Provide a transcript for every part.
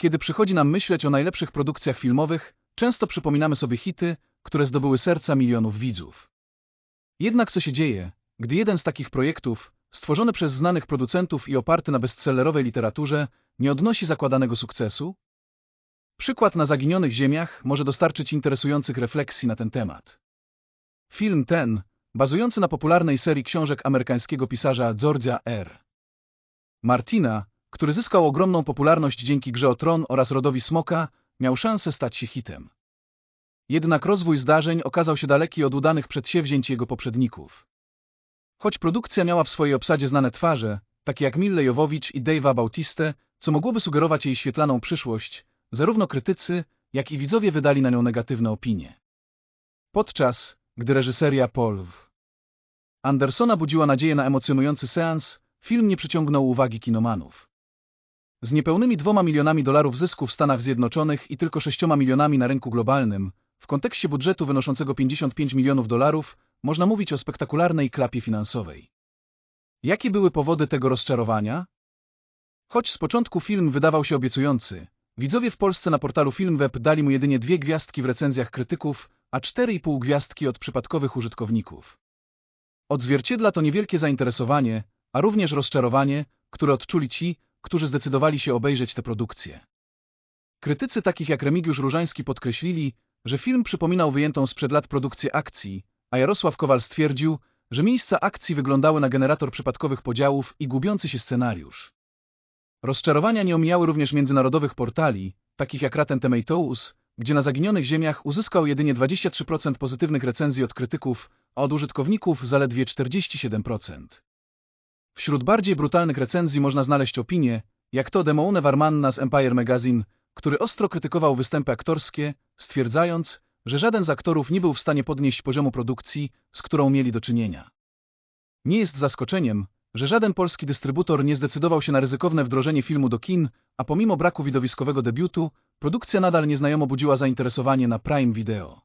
Kiedy przychodzi nam myśleć o najlepszych produkcjach filmowych, często przypominamy sobie hity, które zdobyły serca milionów widzów. Jednak co się dzieje, gdy jeden z takich projektów, stworzony przez znanych producentów i oparty na bestsellerowej literaturze, nie odnosi zakładanego sukcesu? Przykład na zaginionych ziemiach może dostarczyć interesujących refleksji na ten temat. Film ten, bazujący na popularnej serii książek amerykańskiego pisarza George'a R. Martina, który zyskał ogromną popularność dzięki grze o Tron oraz rodowi Smoka, miał szansę stać się hitem. Jednak rozwój zdarzeń okazał się daleki od udanych przedsięwzięć jego poprzedników. Choć produkcja miała w swojej obsadzie znane twarze, takie jak Mille Jovovich i Dave'a Bautiste, co mogłoby sugerować jej świetlaną przyszłość, zarówno krytycy, jak i widzowie wydali na nią negatywne opinie. Podczas, gdy reżyseria Paul Andersona budziła nadzieję na emocjonujący seans, film nie przyciągnął uwagi kinomanów. Z niepełnymi dwoma milionami dolarów zysku w Stanach Zjednoczonych i tylko sześcioma milionami na rynku globalnym, w kontekście budżetu wynoszącego 55 milionów dolarów, można mówić o spektakularnej klapie finansowej. Jakie były powody tego rozczarowania? Choć z początku film wydawał się obiecujący, widzowie w Polsce na portalu FilmWeb dali mu jedynie dwie gwiazdki w recenzjach krytyków, a 4,5 gwiazdki od przypadkowych użytkowników. Odzwierciedla to niewielkie zainteresowanie, a również rozczarowanie, które odczuli ci, którzy zdecydowali się obejrzeć tę produkcję. Krytycy takich jak Remigiusz Różański podkreślili, że film przypominał wyjętą sprzed lat produkcję akcji, a Jarosław Kowal stwierdził, że miejsca akcji wyglądały na generator przypadkowych podziałów i gubiący się scenariusz. Rozczarowania nie omijały również międzynarodowych portali, takich jak Rotten Tomatoes, gdzie na zaginionych ziemiach uzyskał jedynie 23% pozytywnych recenzji od krytyków, a od użytkowników zaledwie 47%. Wśród bardziej brutalnych recenzji można znaleźć opinie, jak to Demoune Warmanna z Empire Magazine, który ostro krytykował występy aktorskie, stwierdzając, że żaden z aktorów nie był w stanie podnieść poziomu produkcji, z którą mieli do czynienia. Nie jest zaskoczeniem, że żaden polski dystrybutor nie zdecydował się na ryzykowne wdrożenie filmu do kin, a pomimo braku widowiskowego debiutu, produkcja nadal nieznajomo budziła zainteresowanie na Prime Video.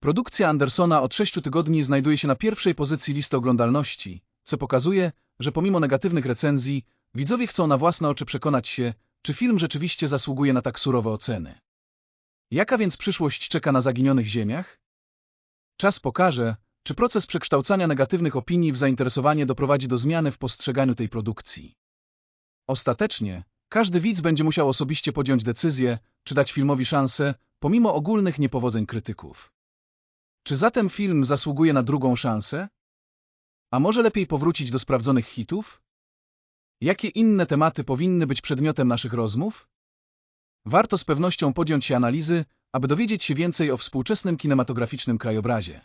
Produkcja Andersona od sześciu tygodni znajduje się na pierwszej pozycji listy oglądalności, co pokazuje, że pomimo negatywnych recenzji, widzowie chcą na własne oczy przekonać się, czy film rzeczywiście zasługuje na tak surowe oceny. Jaka więc przyszłość czeka na zaginionych ziemiach? Czas pokaże, czy proces przekształcania negatywnych opinii w zainteresowanie doprowadzi do zmiany w postrzeganiu tej produkcji. Ostatecznie, każdy widz będzie musiał osobiście podjąć decyzję, czy dać filmowi szansę, pomimo ogólnych niepowodzeń krytyków. Czy zatem film zasługuje na drugą szansę? A może lepiej powrócić do sprawdzonych hitów? Jakie inne tematy powinny być przedmiotem naszych rozmów? Warto z pewnością podjąć się analizy, aby dowiedzieć się więcej o współczesnym kinematograficznym krajobrazie.